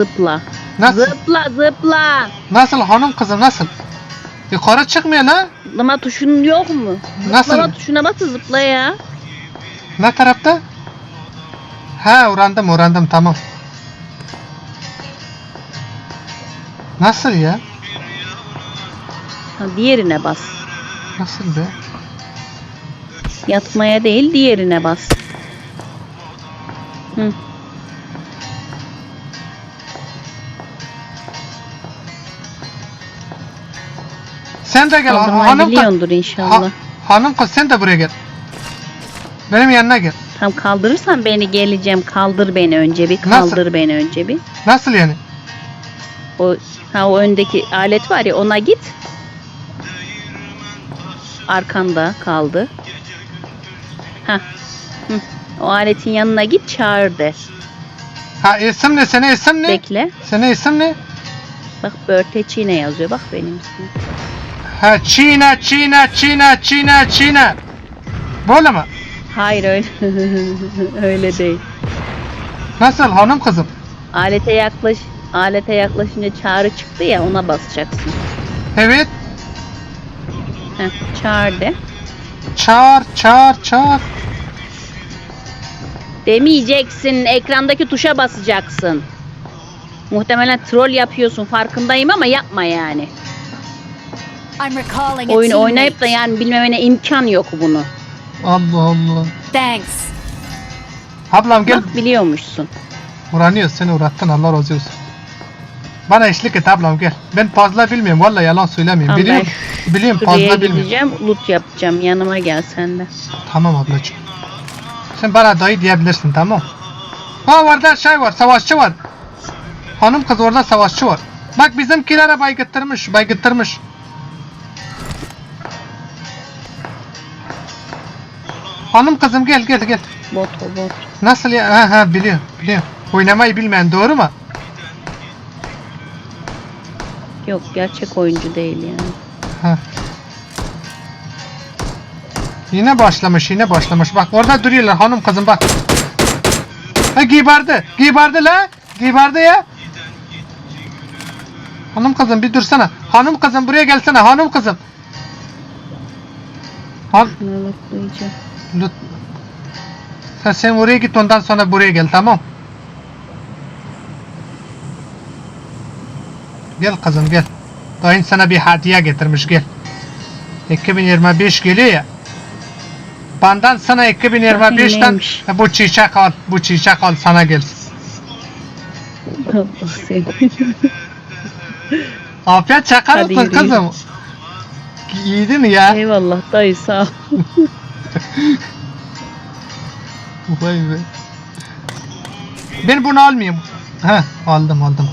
Zıpla. Nasıl? Zıpla zıpla. Nasıl hanım kızım nasıl? Yukarı çıkmıyor la. Zıplama tuşun yok mu? Nasıl? Zıplama tuşuna bas da zıpla ya. Ne tarafta? Ha öğrendim öğrendim tamam. Nasıl ya? Ha, diğerine bas. Nasıl be? Yatmaya değil diğerine bas. Hı. Sen de gel Kaldırmayı hanım kız. biliyordur inşallah. Ha- hanım kız sen de buraya gel. Benim yanına gel. Tam kaldırırsan beni geleceğim. Kaldır beni önce bir. Nasıl? Kaldır beni önce bir. Nasıl yani? O ha o öndeki alet var ya ona git. Arkanda kaldı. Ha. Hı. O aletin yanına git çağır de. Ha isim ne? Senin isim ne? Bekle. Senin isim ne? Bak börte çiğne yazıyor. Bak benim ismim. Ha Çiğne, Çiğne, Çiğne, Çiğne, Çiğne. Böyle mi? Hayır öyle. öyle değil. Nasıl hanım kızım? Alete yaklaş. Alete yaklaşınca çağrı çıktı ya ona basacaksın. Evet. Heh, çağır de. Çağır, çağır, çağır. Demeyeceksin. Ekrandaki tuşa basacaksın. Muhtemelen troll yapıyorsun farkındayım ama yapma yani. I'm recalling a Oyun teammate. oynayıp da yani bilmemene imkan yok bunu. Allah Allah. Thanks. Ablam gel. Bak biliyormuşsun. Uğranıyoruz seni uğrattın Allah razı olsun. Bana eşlik et ablam gel. Ben fazla bilmiyorum vallahi yalan söylemeyeyim. Tamam, biliyorum, biliyorum Şuraya fazla bilmiyorum. gideceğim. Loot yapacağım. Yanıma gel sen de. Tamam ablacığım. Sen bana dayı diyebilirsin tamam. Ha orada şey var savaşçı var. Hanım kız orada savaşçı var. Bak bizimkilere baygıttırmış baygıttırmış. Hanım kızım gel gel gel. Bot o bot. Nasıl ya? Ha ha biliyorum biliyorum. Oynamayı bilmeyen doğru mu? Yok gerçek oyuncu değil yani. Ha. Yine başlamış yine başlamış. Bak orada duruyorlar hanım kızım bak. Ha gibardı. Gibardı la. Gibardı ya. Hanım kızım bir dursana. Hanım kızım buraya gelsene hanım kızım. Han Şunu. Lut. Sen, sen oraya git ondan sonra buraya gel tamam. Gel kızım gel. Dayın sana bir hediye getirmiş gel. 2025 geliyor ya. Benden sana 2025'ten neymiş? bu çiçek al. Bu çiçek al sana gelsin. Allah seni. Afiyet Hadi olsun kızım. Yedin ya. Eyvallah dayı sağ ol. Vay be. Ben bunu almayayım. He aldım aldım.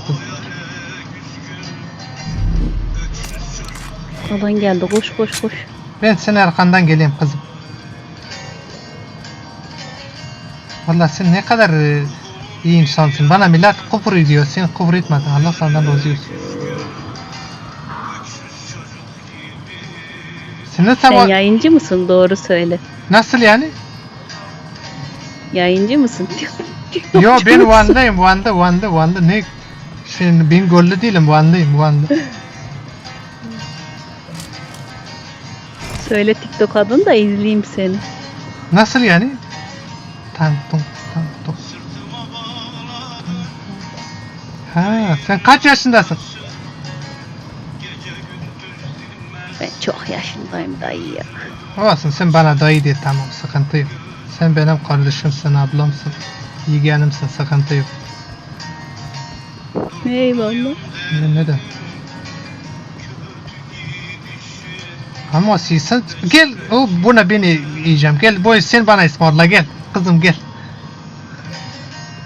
Alan geldi koş koş koş. Ben senin arkandan geleyim kızım. Vallahi sen ne kadar e, iyi insansın. Bana millet küfür ediyor. Sen küfür etmedin. Allah senden razı olsun. Senin Sen sabah... yayıncı mısın? Doğru söyle. Nasıl yani? Yayıncı mısın? Yo ben Van'dayım. Van'da, Van'da, Van'da. Ne? Şimdi ben gollü değilim. Van'dayım, Van'da. Söyle TikTok adını da izleyeyim seni. Nasıl yani? Tam tum tam tum. Ha, sen kaç yaşındasın? Çok yaşındayım dayı ya. Olsun sen bana dayı de tamam sıkıntı yok. Sen benim kardeşimsin, ablamsın. Yeğenimsin, sıkıntı yok. Eyvallah. Ne, ne de? Ama sen gel o buna beni yiyeceğim. Gel boy sen bana ısmarla gel. Kızım gel.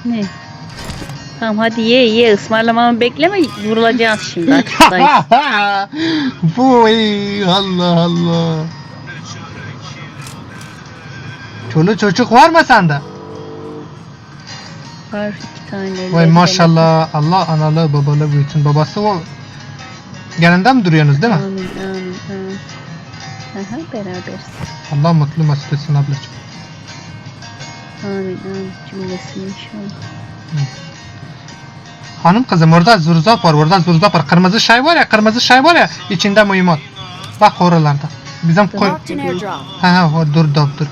Ne? Tamam hadi ye ye ısmarlamamı bekleme vurulacağız şimdi aç dayı. Boy Allah Allah. Çoluk çocuk var mı sende? Var iki tane. Vay maşallah Allah analı babalı büyütün. Babası o yanında mı duruyorsunuz değil mi? Amin amin amin. Aha beraberiz. Allah mutlu mesut etsin ablacığım. Amin amin cümlesini inşallah. Hanım kızım orada zurzap var orada zurzap var. Kırmızı şey var ya kırmızı şey var ya içinde mühimmat. Bak oralarda. Bizim koy... Ha ha dur dur dur. dur.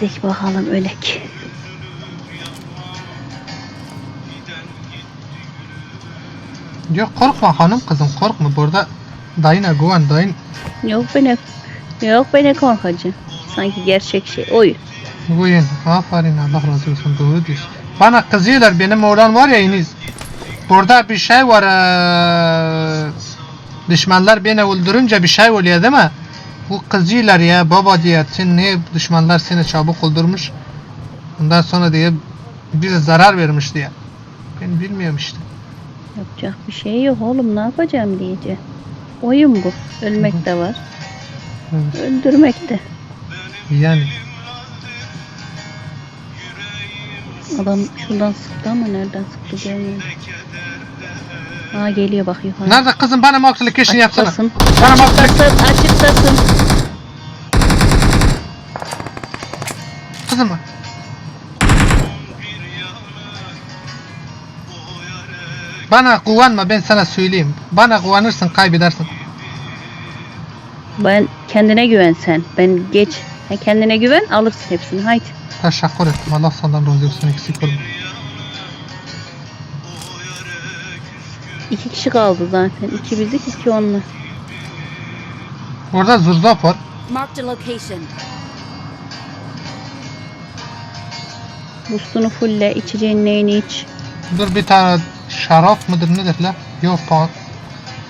Dik bakalım ölek. Yok korkma hanım kızım korkma burada dayına güven dayın Yok beni. Yok beni korkacı. Sanki gerçek şey. Oyun. güven. Aferin Allah razı olsun doğru diyorsun. Bana kızıyorlar benim oğlan var ya Eniz. Burada bir şey var eee, düşmanlar beni öldürünce bir şey oluyor değil mi? Bu kızıyorlar ya baba diye sen niye düşmanlar seni çabuk öldürmüş? Ondan sonra diye bize zarar vermiş diye. Ben bilmiyorum işte. Yapacak bir şey yok oğlum ne yapacağım diyeceğim. Oyun bu. Ölmek de var. Evet. Öldürmek de. Yani Adam şuradan sıktı ama nereden sıktı görmüyorum. Aa geliyor bak yukarı. Nerede kızım bana maksalık işini yapsana. Açıklasın. Bana maksalık Açıklasın. Açıklasın. kızım. Bana güvenme ben sana söyleyeyim. Bana güvenirsin kaybedersin. Ben kendine güven sen. Ben geç. Sen kendine güven alırsın hepsini. Haydi. Teşekkür ederim. Allah senden razı olsun eksik olma. İki kişi kaldı zaten. İki bizlik iki onunla. Orada zurzap var. Marked a location. Bustunu fulle. içeceğin neyini iç. Dur bir tane şarap mıdır nedir la? Yok pa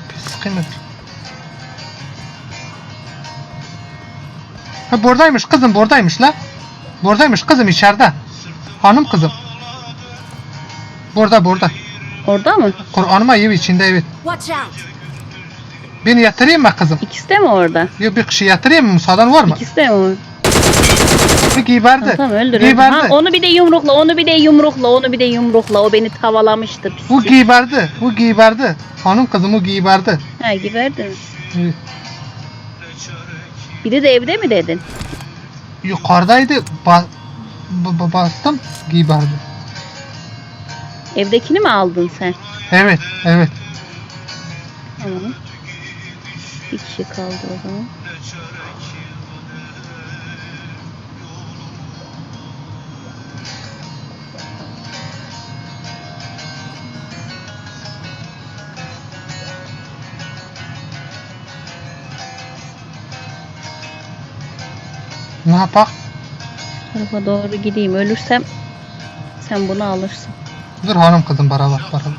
Piski midir? Ha buradaymış kızım buradaymış la. Buradaymış kızım içeride. Hanım kızım. Burada burada. Orada mı? Kur'an'ıma ev içinde evet. Watch out! Beni yatırayım mı kızım? İkisi de mi orada? Yok bir kişi yatırayım mı? Müsaaden var mı? İkisi de mi orada? Bir giberdi. Ha, tamam öldür. öldür. Ha, onu bir de yumrukla, onu bir de yumrukla, onu bir de yumrukla. O beni tavalamıştı Bu pislik. giberdi. Bu giberdi. Hanım kızım o giberdi. Ha giberdi mi? Evet. Biri de evde mi dedin? Yukarıdaydı. Ba ba- ba- bastım giberdi. Evdekini mi aldın sen? Evet, evet. Tamam. Bir kişi kaldı o zaman. Ne yapak? Tarafa doğru gideyim. Ölürsem sen bunu alırsın. Dur hanım kızım beraber beraber.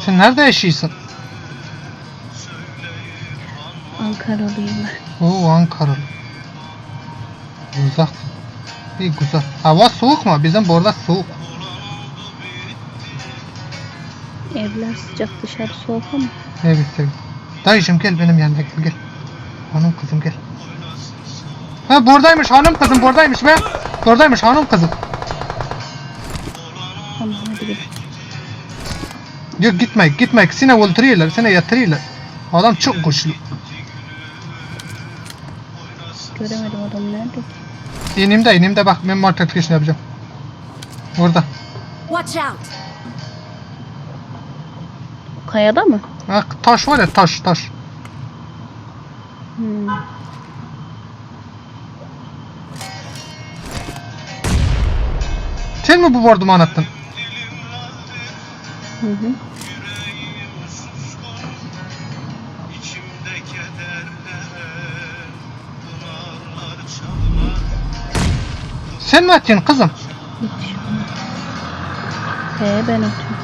Sen nerede yaşıyorsun? Ankaralıyım ben. Oo Ankara. Uzak. İyi güzel. Hava soğuk mu? Bizim burada soğuk. Evler sıcak dışarı soğuk ama. Evet evet. Dayıcım gel benim yanıma gel gel. Hanım kızım gel. Ha buradaymış hanım kızım buradaymış be. Buradaymış hanım kızım. Tamam hadi gel. Yok gitme gitme. Seni öldürüyorlar seni yatırıyorlar. Adam çok güçlü. Göremedim adamı nerede? İnimde inimde bak ben market geçini yapacağım. Orada. Watch out! Kayada mı? Ha, taş var ya taş taş. Hmm. Sen mi bu bordumu attın? Hı hı. Sen mi atıyorsun kızım? Hiç. He ben atıyorum.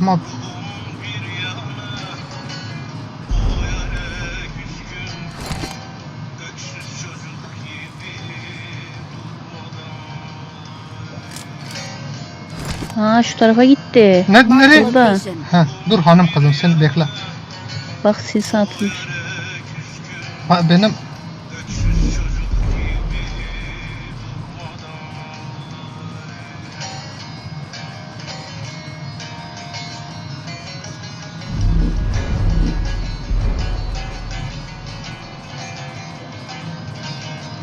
Ama Ha şu tarafa gitti. Ne, nereye? Ha, dur hanım kızım sen bekle. Bak sis atmış. Ha, benim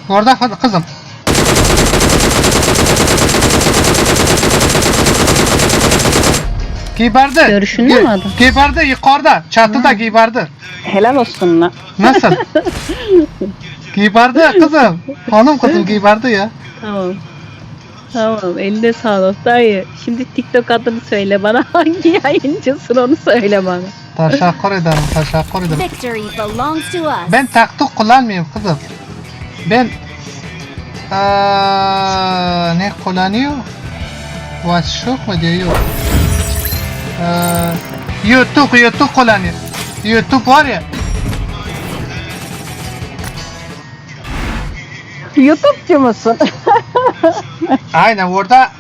Orada kızım Gibardı. Görüşünde mi adam? Gibardı yukarıda. Çatıda gibardı. Helal olsun lan. Nasıl? gibardı kızım. Hanım kızım gibardı ya. Tamam. Tamam eline sağlık dayı. Şimdi TikTok adını söyle bana. Hangi yayıncısın onu söyle bana. Teşekkür ederim. Teşekkür ederim. Victory belongs to us. Ben taktik kullanmıyorum kızım. Ben Aa, ne kullanıyor? WhatsApp mı diyor? Yok. Aa, YouTube, YouTube kullanıyor. YouTube var ya. YouTube'cu musun? Aynen orada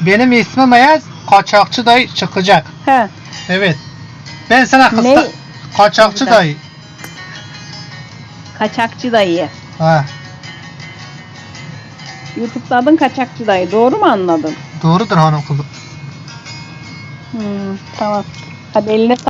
benim ismim yaz kaçakçı dayı çıkacak. He. Evet. Ben sana kısa Ne? kaçakçı Güzel. dayı. Kaçakçı dayı. Ha, YouTube'da adın kaçakçı dayı. Doğru mu anladım? doğrudur hanım kızım. Hmm, tamam. Hadi eline